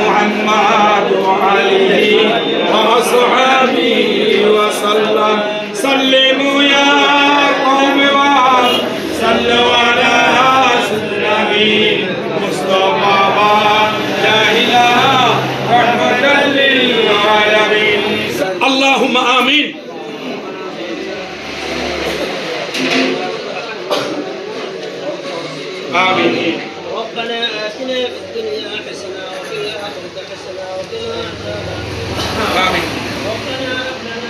محمد وعليه وصحبه وسلم سلموا يا قوم وصلوا على سيدنا مصطفى لا اله رحمة للعالمين اللهم آمين آمين. ربنا آتنا في الدنيا حسنة وفي الآخرة حسنة وقنا عذاب النار. آمين. ربنا هب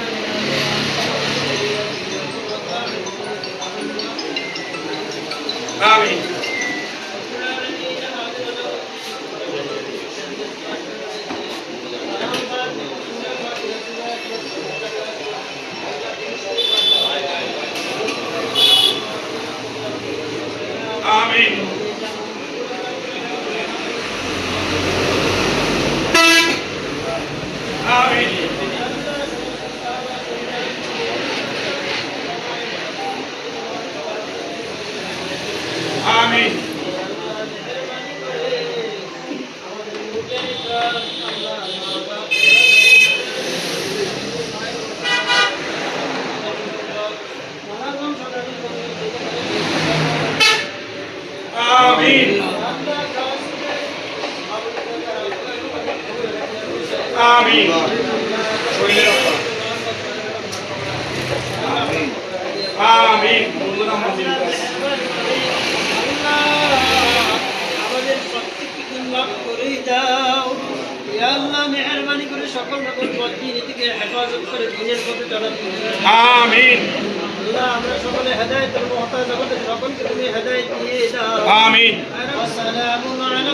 آمين آمين আমাদের প্রত্যেককে মাফ করে দাও ইয়া আল্লাহ মেহরবানি করে সকল রকম পথিনী থেকে হেফাজত করে দিনের পথে চলাতে آمين আল্লাহ আমরা সকলে হেদায়েতের মহতাজ আমাদের সকলকে তুমি হেদায়েত দিয়ে দাও آمين وسلام على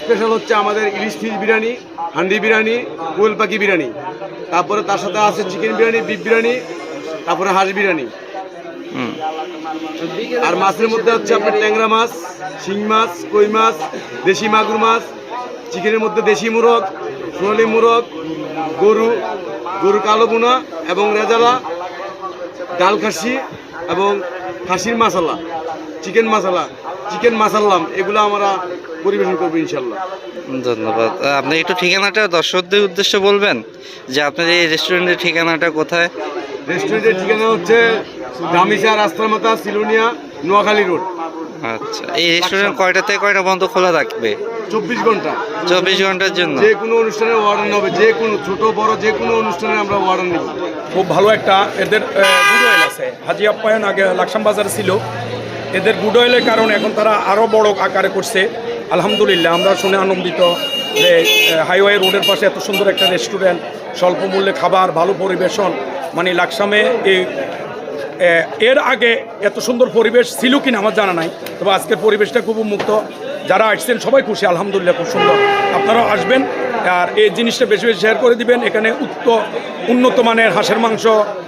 স্পেশাল হচ্ছে আমাদের ইলিশ ফিশ বিরিয়ানি, হান্ডি বিরিয়ানি গোল পাখি বিরিয়ানি। তারপরে তার সাথে আছে চিকেন বিরিয়ানি, বিফ বিরিয়ানি, তারপরে হাঁস বিরিয়ানি। আর মাছের মধ্যে হচ্ছে আপনার ট্যাংরা মাছ, শিং মাছ, কই মাছ, দেশি মাগুর মাছ, চিকেনের মধ্যে দেশি মুরগ, সোনালি মুরগ, গরু গরু কালো বোনা এবং রেজালা ডাল খাসি এবং খাসির মশালা চিকেন মশালা চিকেন মাসাল্লাম এগুলো আমরা পরিবেশন করব ইনশাল্লাহ। ধন্যবাদ। আপনি একটু ঠিকানাটা দর্শকদের উদ্দেশ্যে বলবেন যে আপনার এই রেস্টুরেন্টের ঠিকানাটা কোথায়? রেস্টুরেন্টের ঠিকানা হচ্ছে দামিসা রাস্তার মাথা সিলোনিয়া নোয়াখালী রোড। আচ্ছা এই রেস্টুরেন্ট কয়টা থেকে কয়টা বন্ধ খোলা থাকবে? চব্বিশ ঘণ্টা। চব্বিশ ঘণ্টার জন্য? যে কোনো অনুষ্ঠানে অর্ডার নেবে যে কোনো ছোট বড় যে কোনো অনুষ্ঠানে আমরা অর্ডার নেব। খুব ভালো একটা এদের গুড অয়েল আছে। হাজি আপ্যায়ন আগে লাকসাম বাজারে ছিল। এদের গুড অয়েলের কারণে এখন তারা আরও বড় আকারে করছে। আলহামদুলিল্লাহ আমরা শুনে আনন্দিত যে হাইওয়ে রোডের পাশে এত সুন্দর একটা রেস্টুরেন্ট স্বল্প মূল্যে খাবার ভালো পরিবেশন। মানে লাকসামে এই এর আগে এত সুন্দর পরিবেশ ছিল কিনা আমার জানা নাই তবে আজকের পরিবেশটা খুব মুক্ত যারা আসছেন সবাই খুশি আলহামদুলিল্লাহ খুব সুন্দর। আপনারাও আসবেন আর এই জিনিসটা বেশি বেশি শেয়ার করে দিবেন। এখানে উত্ত উন্নত মানের হাঁসের মাংস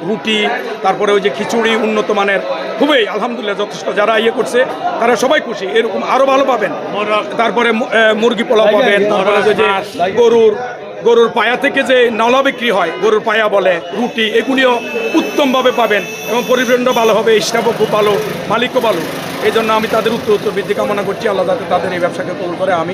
রুটি তারপরে ওই যে খিচুড়ি উন্নত মানের খুবই আলহামদুলিল্লাহ যথেষ্ট যারা ইয়ে করছে তারা সবাই খুশি। এরকম আরও ভালো পাবেন। তারপরে মুরগি পোলাও পাবেন তারপরে যে গরুর গরুর পায়া থেকে যে নলা বিক্রি হয়, গরুর পায়া বলে, রুটি, এগুলিও উত্তমভাবে পাবেন এবং পরিবেশনটা ভালো হবে, স্টাফও খুব ভালো, মালিকও ভালো। এই জন্য আমি তাদের উত্তর উত্তর বৃদ্ধি কামনা করছি, আল্লাহ তাদের এই ব্যবসাকে কবুল করে আমি